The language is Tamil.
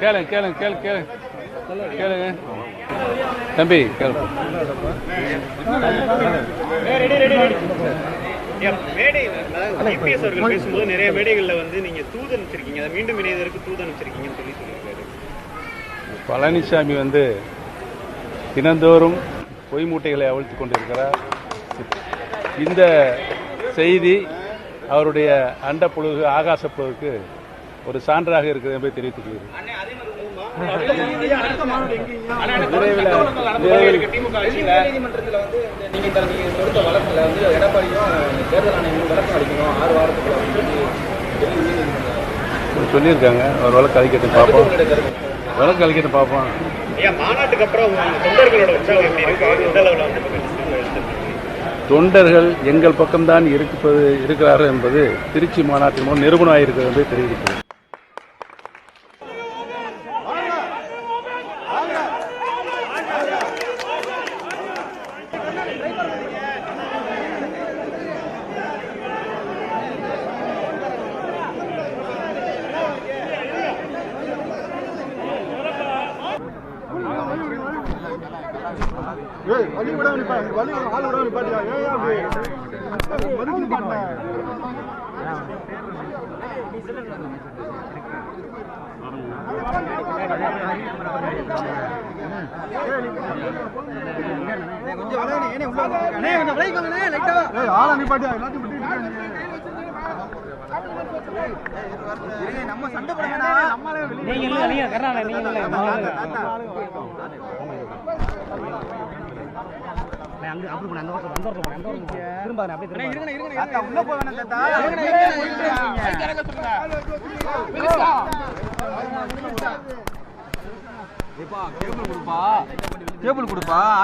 கேளுங்க கேளுங்க கேளு கேளு கேளுங்க. தம்பி கேளு. பேசும்போது நிறைய மேடைகளில் வந்து நீங்க தூது அனுப்பிச்சிருக்கீங்க அதை மீண்டும் இணையதற்கு தூது அனுப்பிச்சிருக்கீங்கன்னு சொல்லி சொல்லியிருக்காரு. பழனிசாமி வந்து தினந்தோறும் பொய் மூட்டைகளை அவிழ்த்து கொண்டிருக்கிறார். இந்த செய்தி அவருடைய அண்ட புழுகு ஆகாச புழுகுக்கு ஒரு சான்றாக இருக்கிறது என்பதை தெரிவித்துக் சொல்லியிருக்காங்க. ஒரு வழக்கு அழிக்கட்டு பார்ப்போம். வழக்கு அழிக்கட்டு பார்ப்போம். ஏன் மாநாட்டுக்கு அப்புறம் உங்க தொண்டர்களோட உற்சாகம் எப்படி இருக்கு? எந்த அளவில் வந்து எடுத்திருக்கீங்க? தொண்டர்கள் எங்கள் பக்கம்தான் இருப்பது இருக்கிறார்கள் என்பது திருச்சி மாநாட்டின் மூலம் நிரூபணம் இருக்கிறது என்பதை தெரிவிக்கிறது கொஞ்சம் விலகுனே, ஏனே உள்ள வாங்க. அண்ணே, கொஞ்சம் விலகிக்கோங்கண்ணே, லைட்டா. இருங்க, நம்ம சண்டை போடுங்கடா. அண்ணே, இருங்கண்ணே, இருங்கண்ணே, தாத்தா, உள்ள போக வேணாம். தாத்தா. இருங்கண்ணே, இருங்கண்ணே. கேபிள் கொடுப்பா. ஆடி